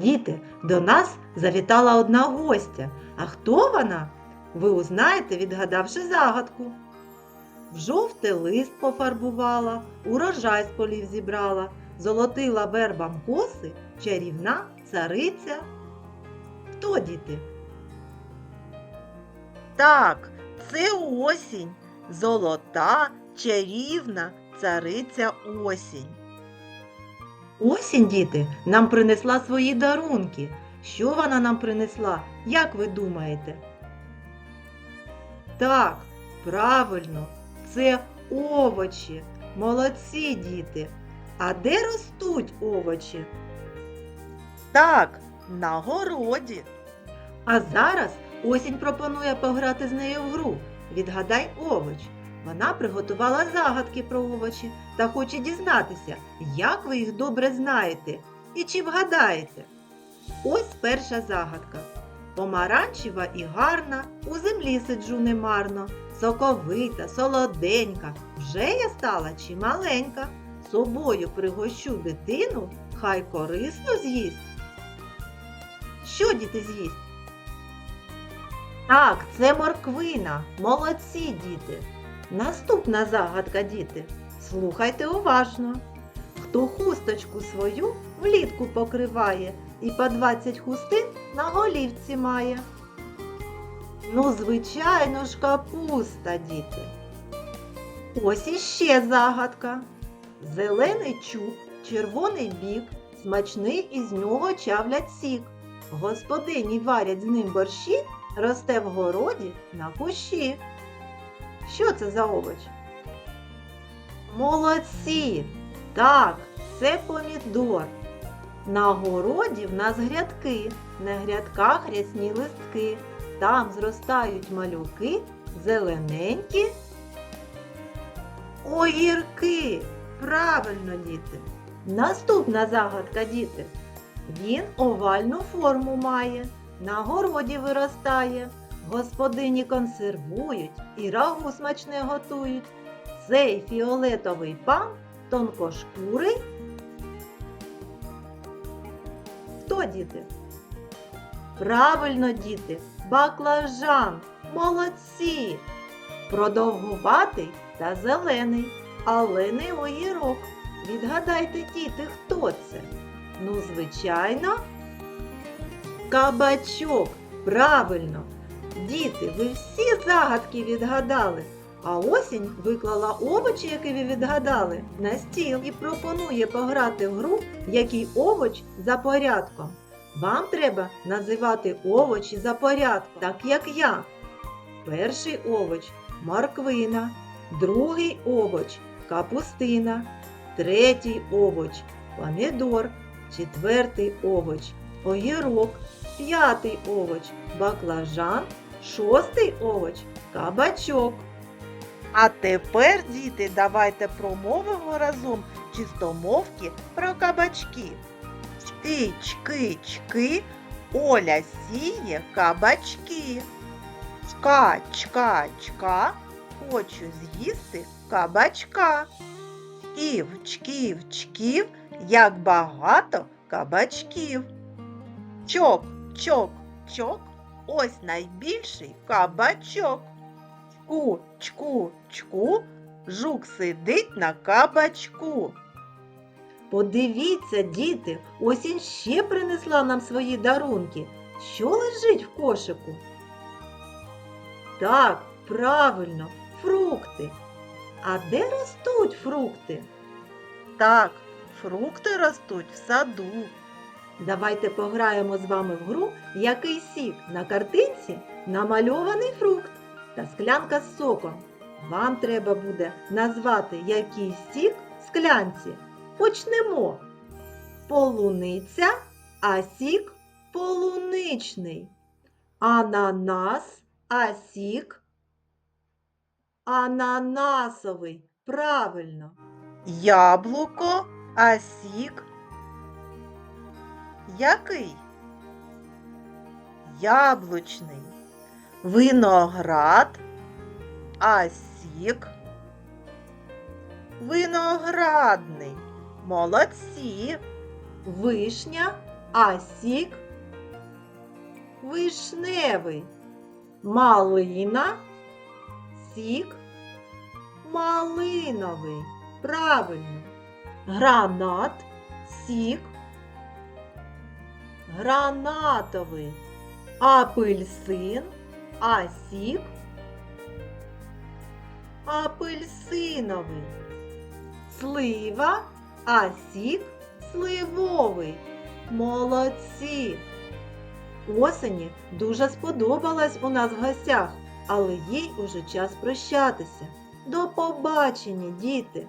Діти, до нас завітала одна гостя. А хто вона? Ви узнаєте, відгадавши загадку. В жовтий лист пофарбувала, урожай з полів зібрала, золотила вербам коси, чарівна цариця. Хто діти? Так, це осінь, золота, чарівна цариця осінь. Осінь, діти, нам принесла свої дарунки. Що вона нам принесла, як ви думаєте? Так, правильно, це овочі. Молодці, діти. А де ростуть овочі? Так, на городі. А зараз осінь пропонує пограти з нею в гру. Відгадай овоч. Вона приготувала загадки про овочі та хоче дізнатися, як ви їх добре знаєте і чи вгадаєте. Ось перша загадка. Помаранчева і гарна, у землі сиджу немарно, соковита, солоденька, вже я стала чи маленька. Собою пригощу дитину, хай корисно з'їсть. Що діти з'їсть? Так, це морквина. Молодці, діти. Наступна загадка, діти. Слухайте уважно. Хто хусточку свою влітку покриває і по 20 хустин на голівці має. Ну, звичайно ж, капуста, діти. Ось іще загадка. Зелений чуб, червоний бік, смачний із нього чавлять сік. Господині варять з ним борщі, росте в городі на кущі. Що це за овоч? Молодці! Так, це помідор. На городі в нас грядки, на грядках рясні листки. Там зростають малюки, зелененькі. Огірки! Правильно, діти. Наступна загадка, діти. Він овальну форму має, на городі виростає. Господині консервують і рагу смачне готують. Цей фіолетовий пан тонкошкурий. Хто діти? Правильно, діти, баклажан. Молодці. Продовгуватий та зелений, але не огірок. Відгадайте, діти, хто це? Ну, звичайно, кабачок. Правильно. Діти, ви всі загадки відгадали. А осінь виклала овочі, які ви відгадали, на стіл і пропонує пограти в гру, який овоч за порядком. Вам треба називати овочі за порядком, так як я. Перший овоч морквина, другий овоч капустина, третій овоч помідор, четвертий овоч огірок, п'ятий овоч баклажан, шостий овоч кабачок. А тепер, діти, давайте промовимо разом чистомовки про кабачки. Чки, чки, чки, Оля сіє кабачки. Чка, чка, чка, хочу з'їсти кабачка. Чків, чків, чків, як багато кабачків. Чок, чок, чок, ось найбільший кабачок. Чку, чку, чку, жук сидить на кабачку. Подивіться, діти, осінь ще принесла нам свої дарунки. Що лежить в кошику? Так, правильно, фрукти. А де ростуть фрукти? Так, фрукти ростуть в саду. Давайте пограємо з вами в гру, який сік на картинці намальований фрукт та склянка з соком. Вам треба буде назвати який сік в склянці. Почнемо. Полуниця, а сік полуничний. Ананас, а сік ананасовий. Правильно. Яблуко, а сік. Який? Яблучний. Виноград, а. Виноградний. Молодці. Вишня, а вишневий. Малина, сік малиновий. Правильно. Гранат, сік гранатовий. Апельсин, а апельсиновий. Слива, а сік сливовий. Молодці! Осені дуже сподобалась у нас в гостях, але їй уже час прощатися. До побачення, діти!